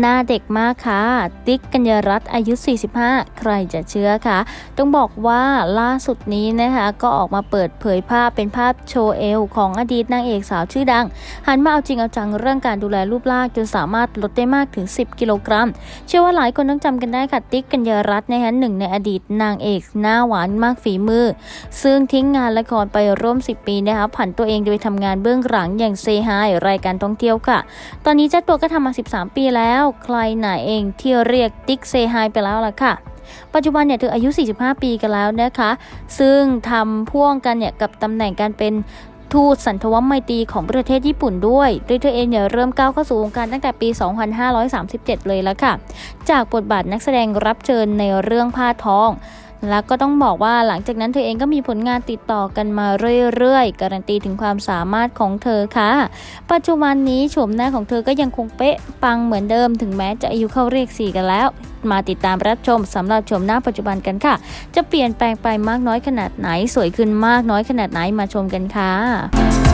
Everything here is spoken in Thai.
หน้าเด็กมากค่ะ ติ๊กกัญญรัตน์อายุ 45 ใครจะเชื่อคะต้องบอกว่าล่าสุดนี้นะคะก็ออกมาเปิดเผยภาพเป็นภาพโชว์เอวของอดีตนางเอกสาวชื่อดัง หันมาเอาจริงเอาจังเรื่องการดูแลรูปร่างจนสามารถลดได้มากถึง 10 กิโลกรัม เชื่อว่าหลายคนต้องจำกันได้ค่ะ ติ๊กกัญญรัตน์นะคะหนึ่งในอดีตนางเอกหน้าหวานมากฝีมือ ซึ่งทิ้งงานละครไปร่วม 10 ปีนะคะผันตัวเองโดยทำงานเบื้องหลังอย่างเซฮายรายการท่องเที่ยวค่ะ ตอนนี้เจ้าตัวก็ทำมา 13 ปีแล้วใครหน่าเองที่เรียกติ๊กเซฮายไปแล้วล่ะค่ะ ปัจจุบันเนี่ยเธออายุ 45 ปีกันแล้วนะคะ ซึ่งทำพ่วงกันเนี่ยกับตำแหน่งการเป็นทูตสันทวมไมตรีของประเทศญี่ปุ่นด้วยโดยเธอเองเนี่ยเริ่มก้าวเข้าสู่วงการตั้งแต่ปี 2537 เลยแล้วค่ะ จากบทบาทนักแสดงรับเชิญในเรื่องผ้าทอง แล้วก็ต้องบอกว่าหลังจากนั้นเธอเองก็มีผลงานติดต่อกันมาเรื่อยๆ การันตีถึงความสามารถของเธอค่ะ ปัจจุบันนี้โฉมหน้าของเธอก็ยังคงเป๊ะปังเหมือนเดิม ถึงแม้จะอายุเข้าเรียกสี่กันแล้ว มาติดตามรับชมสำหรับชมหน้าปัจจุบันกันค่ะ จะเปลี่ยนแปลงไปมากน้อยขนาดไหนสวยขึ้นมากน้อยขนาดไหนมาชมกันค่ะ